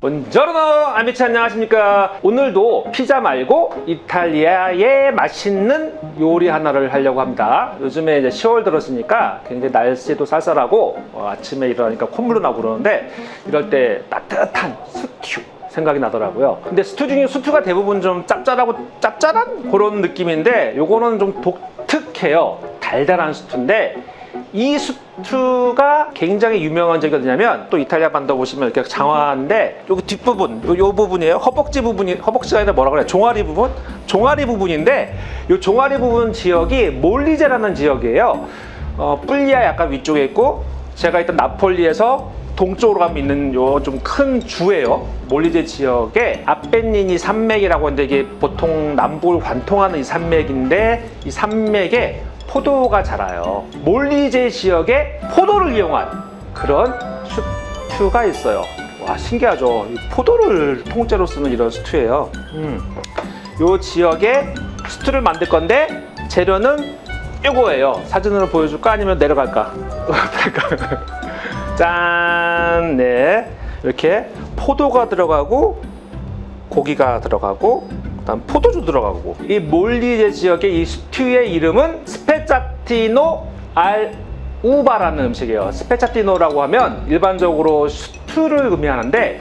본저르노 아미치 안녕하십니까? 오늘도 피자 말고 이탈리아의 맛있는 요리 하나를 하려고 합니다. 요즘에 이제 10월 들었으니까 굉장히 날씨도 쌀쌀하고 어, 아침에 일어나니까 콧물도 나고 그러는데 이럴 때 따뜻한 스튜 생각이 나더라고요. 근데 스튜 중에 스튜가 대부분 좀 짭짤하고 짭짤한 그런 느낌인데 요거는 좀 독특해요. 달달한 스튜인데 이 스투가 굉장히 유명한 적이 어디냐면 또 이탈리아 반도 보시면 이렇게 장화인데 여기 뒷부분 요, 요 부분이에요. 허벅지 부분이 허벅지가 아니라 뭐라 그래? 종아리 부분? 종아리 부분인데 이 종아리 부분 지역이 몰리제라는 지역이에요. 어, 뿔리아 약간 위쪽에 있고 제가 있던 나폴리에서 동쪽으로 가면 있는 요 좀 큰 주예요. 몰리제 지역에 아펜니니 산맥이라고 하는데 이게 보통 남북을 관통하는 이 산맥인데 이 산맥에 포도가 자라요. 몰리제 지역에 포도를 이용한 그런 스튜가 있어요. 와 신기하죠. 이 포도를 통째로 쓰는 이런 스튜예요. 음. 요 지역에 스튜를 만들 건데 재료는 이거예요. 사진으로 보여줄까 아니면 내려갈까? 짠, 네 이렇게 포도가 들어가고 고기가 들어가고 그다음 포도주 들어가고 이 몰리제 지역의 이 스튜의 이름은 스페차티노 알 우바라는 음식이에요. 스페차티노라고 하면 일반적으로 스튜를 의미하는데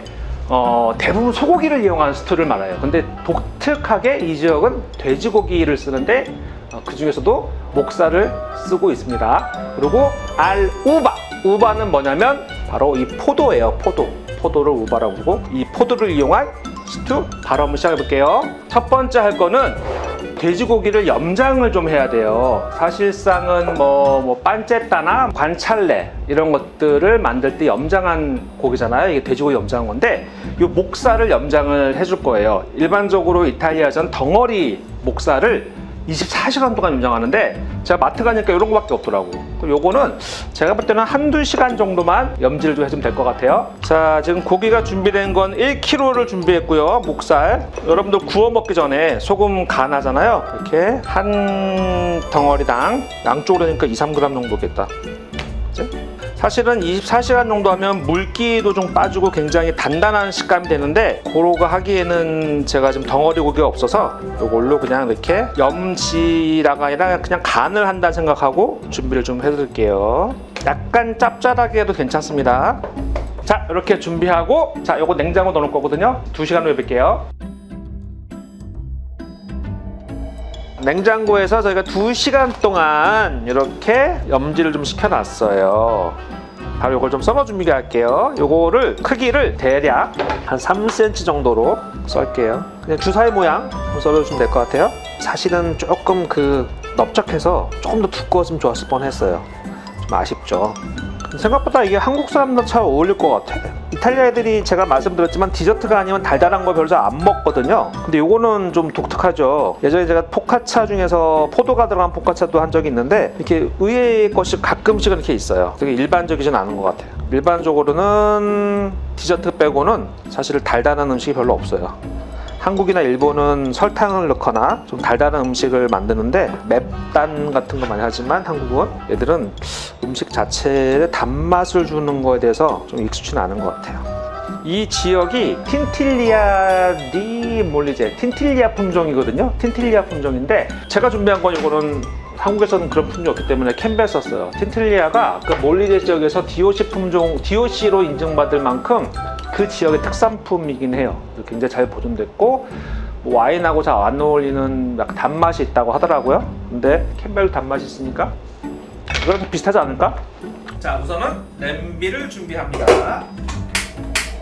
어, 대부분 소고기를 이용한 스튜를 말해요. 근데 독특하게 이 지역은 돼지고기를 쓰는데 어, 그 중에서도 목살을 쓰고 있습니다. 그리고 알 우바 우바는 뭐냐면 바로 이 포도예요. 포도 포도를 우바라고 부르고 이 포도를 이용한 스튜 바로 한번 시작해 볼게요. 첫 번째 할 거는 돼지고기를 염장을 좀 해야 돼요. 사실상은 뭐, 뭐 반체따나 관찰레 이런 것들을 만들 때 염장한 고기잖아요. 이게 돼지고기 염장한 건데 이 목살을 염장을 해줄 거예요. 일반적으로 이탈리아전 덩어리 목살을 24시간 동안 염장하는데 제가 마트 가니까 이런 거밖에 없더라고. 그럼 요거는 제가 볼 때는 한두 시간 정도만 염지를 좀 해주면 될 것 같아요. 자, 지금 고기가 준비된 건 1kg를 준비했고요. 목살. 여러분들 구워 먹기 전에 소금 간 하잖아요. 이렇게 한 덩어리당 양쪽으로 하니까 2, 3g 정도겠다. 그치? 사실은 24시간 정도 하면 물기도 좀 빠지고 굉장히 단단한 식감이 되는데 그러고 하기에는 제가 지금 덩어리 고기가 없어서 이걸로 그냥 이렇게 염지라가 아니라 그냥 간을 한다 생각하고 준비를 좀 해드릴게요. 약간 짭짤하게 해도 괜찮습니다. 자 이렇게 준비하고 자 요거 냉장고 넣어놓을 거거든요. 2시간 후에 뵐게요 냉장고에서 저희가 2시간 동안 이렇게 염지를 좀 시켜놨어요. 바로 이걸 좀 썰어 준비해 할게요. 요거를 크기를 대략 한 3cm 정도로 썰게요. 그냥 주사위 모양 썰어주시면 될 것 같아요. 사실은 조금 그 넓적해서 조금 더 두꺼웠으면 좋았을 뻔했어요. 좀 아쉽죠. 생각보다 이게 한국 사람들 잘 어울릴 것 같아. 이탈리아 애들이 제가 말씀드렸지만 디저트가 아니면 달달한 거 별로 잘안 먹거든요. 근데 요거는 좀 독특하죠. 예전에 제가 포카차 중에서 포도가 들어간 포카차도 한 적이 있는데 이렇게 의외의 것이 가끔씩은 이렇게 있어요. 되게 일반적이진 않은 것 같아요. 일반적으로는 디저트 빼고는 사실 달달한 음식이 별로 없어요. 한국이나 일본은 설탕을 넣거나 좀 달달한 음식을 만드는데 맵단 같은 거 많이 하지만 한국은 얘들은 음식 자체에 단맛을 주는 거에 대해서 좀 익숙치는 않은 것 같아요. 이 지역이 틴틸리아 디 몰리제 틴틸리아 품종이거든요. 틴틸리아 품종인데 제가 준비한 건 이거는 한국에서는 그런 품종이 없기 때문에 캔벨 썼어요. 틴틸리아가 그 몰리제 지역에서 DOC 품종, DOC로 인증받을 만큼 그 지역의 특산품이긴 해요. 굉장히 잘 보존됐고 뭐 와인하고 잘 안 어울리는 약간 단맛이 있다고 하더라고요. 근데 캔벨도 단맛이 있으니까 이거랑 비슷하지 않을까? 자 우선은 냄비를 준비합니다.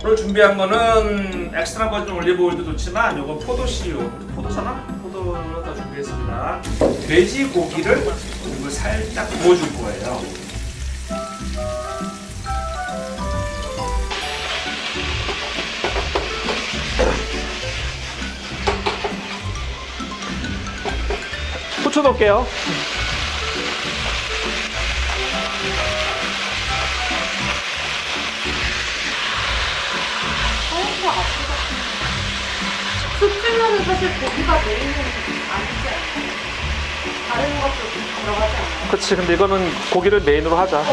오늘 준비한 거는 엑스트라 버진 올리브 오일도 좋지만 이건 포도씨유 포도잖아? 포도를 다 준비했습니다. 돼지 고기를 이거 살짝 구워줄 거예요. 붙여놓을게요. 허리가 아프거든요. 사실 고기가 메인은 아니지 않나요? 다른 것도 들어가지 않아요? 그치 근데 이거는 고기를 메인으로 하자.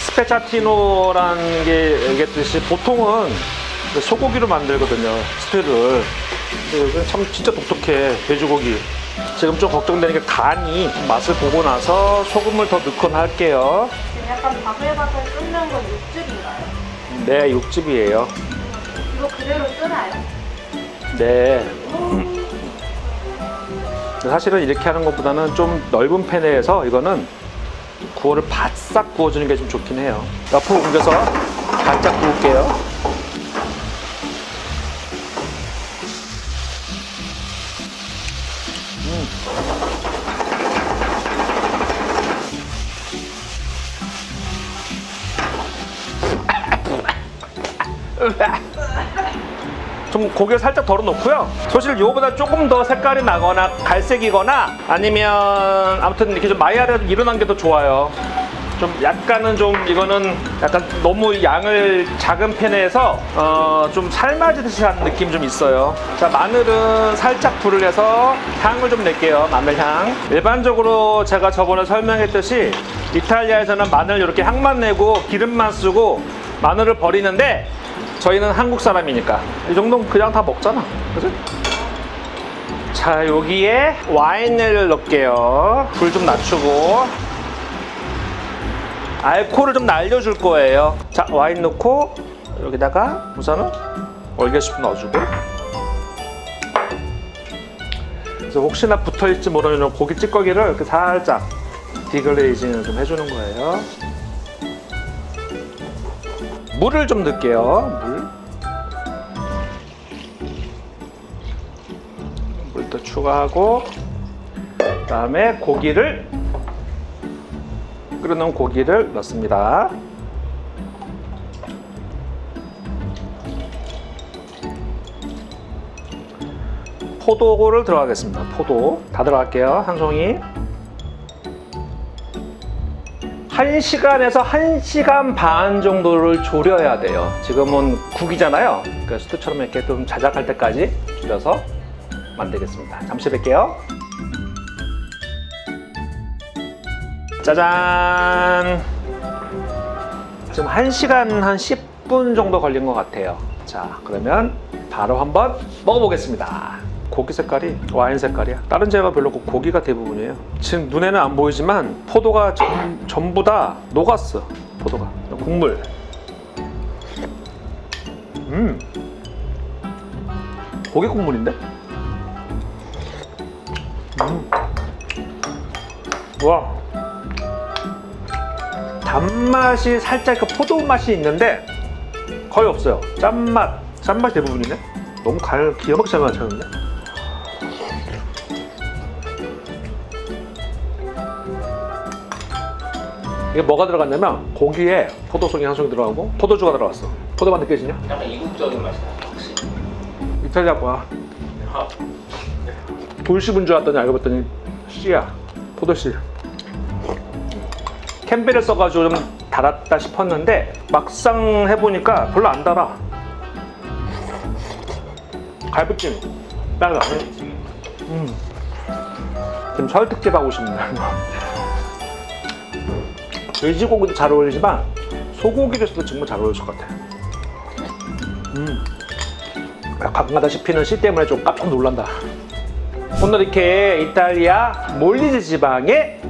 스페차티노라는 게 얘기했듯이 보통은 소고기로 만들거든요 스페를 이건 참 진짜 독특해. 돼지고기. 지금 좀 걱정되는 게 간이 맛을 보고 나서 소금을 더 넣곤 할게요. 지금 약간 바글바글 끓는 건 육즙인가요? 네, 육즙이에요. 이거 그대로 쓰나요? 네. 사실은 이렇게 하는 것보다는 좀 넓은 팬에 해서 이거는 구워를 바싹 구워주는 게 좀 좋긴 해요. 옆으로 옮겨서 바짝 구울게요. 좀 고기를 살짝 덜어놓고요. 사실 이거보다 조금 더 색깔이 나거나 갈색이거나 아니면 아무튼 이렇게 좀 마이야르가 좀 일어난 게 더 좋아요. 좀 약간은 좀 이거는 약간 너무 양을 작은 팬에 해서 어, 좀 삶아지듯이 하는 느낌이 좀 있어요. 자 마늘은 살짝 불을 해서 향을 좀 낼게요. 마늘 향. 일반적으로 제가 저번에 설명했듯이 이탈리아에서는 마늘 이렇게 향만 내고 기름만 쓰고 마늘을 버리는데 저희는 한국 사람이니까 이 정도는 그냥 다 먹잖아. 그지? 자 여기에 와인을 넣을게요. 불 좀 낮추고 알코올을 좀 날려줄 거예요. 자, 와인 넣고 여기다가 우선은 월계수프 넣어주고 그래서 혹시나 붙어있지 모르는 고기 찌꺼기를 이렇게 살짝 디글레이징을 좀 해주는 거예요. 물을 좀 넣을게요. 추가하고 그다음에 고기를 끓여놓은 고기를 넣습니다. 포도를 들어가겠습니다. 포도 다 들어갈게요. 한 송이. 1시간에서 1시간 반 정도를 졸여야 돼요. 지금은 국이잖아요. 그러니까 스튜처럼 이렇게 좀 자작할 때까지 졸여서 만들겠습니다. 잠시 뵐게요. 짜잔! 지금 1시간 한 10분 정도 걸린 것 같아요. 자, 그러면 바로 한번 먹어보겠습니다. 고기 색깔이 와인 색깔이야. 다른 재가 별로 없고 고기가 대부분이에요. 지금 눈에는 안 보이지만 포도가 전, 전부 다 녹았어. 포도가. 국물. 음. 고기 국물인데? 음. 와. 단맛이 살짝 그 포도 맛이 있는데 거의 없어요. 짠맛, 짠맛 대부분이네. 너무 갈 기어먹지 잘 맞췄는데. 이게 뭐가 들어갔냐면 고기에 포도송이 한 송이 들어가고 포도주가 들어갔어. 포도맛 느껴지냐? 약간 이국적인 맛이 나요 확실히 이탈리아 거야. 돌씨분 줄 알았더니 알고 봤더니 씨야. 포도씨. 캠벨을 써가지고 좀 달았다 싶었는데 막상 해보니까 별로 안 달아. 갈비찜. 빨라. 음. 지금 설 특집 하고 싶네. 돼지고기도 잘 어울리지만 소고기를 써도 정말 잘 어울릴 것 같아. 음. 가끔가다 씹히는 씨 때문에 좀 깜짝 놀란다. 오늘 이렇게 이탈리아 몰리지 지방의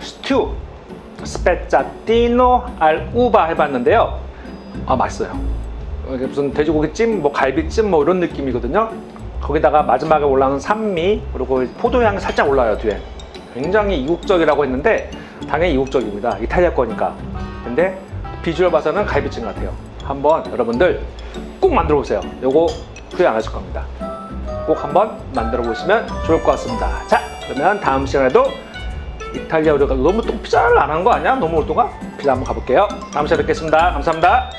스튜 스페짜티노 알 우바 해봤는데요. 아 맛있어요. 무슨 돼지고기찜, 뭐 갈비찜 뭐 이런 느낌이거든요. 거기다가 마지막에 올라오는 산미 그리고 포도향이 살짝 올라요 뒤에. 굉장히 이국적이라고 했는데 당연히 이국적입니다. 이탈리아 거니까. 근데 비주얼 봐서는 갈비찜 같아요. 한번 여러분들 꼭 만들어 보세요. 요거 후회 안 하실 겁니다. 꼭 한번 만들어 보시면 좋을 것 같습니다. 자, 그러면 다음 시간에도 이탈리아 우리가 너무 또 피자를 안 한 거 아니야? 너무 오랫동안? 피자 한번 가볼게요. 다음 시간에 뵙겠습니다. 감사합니다.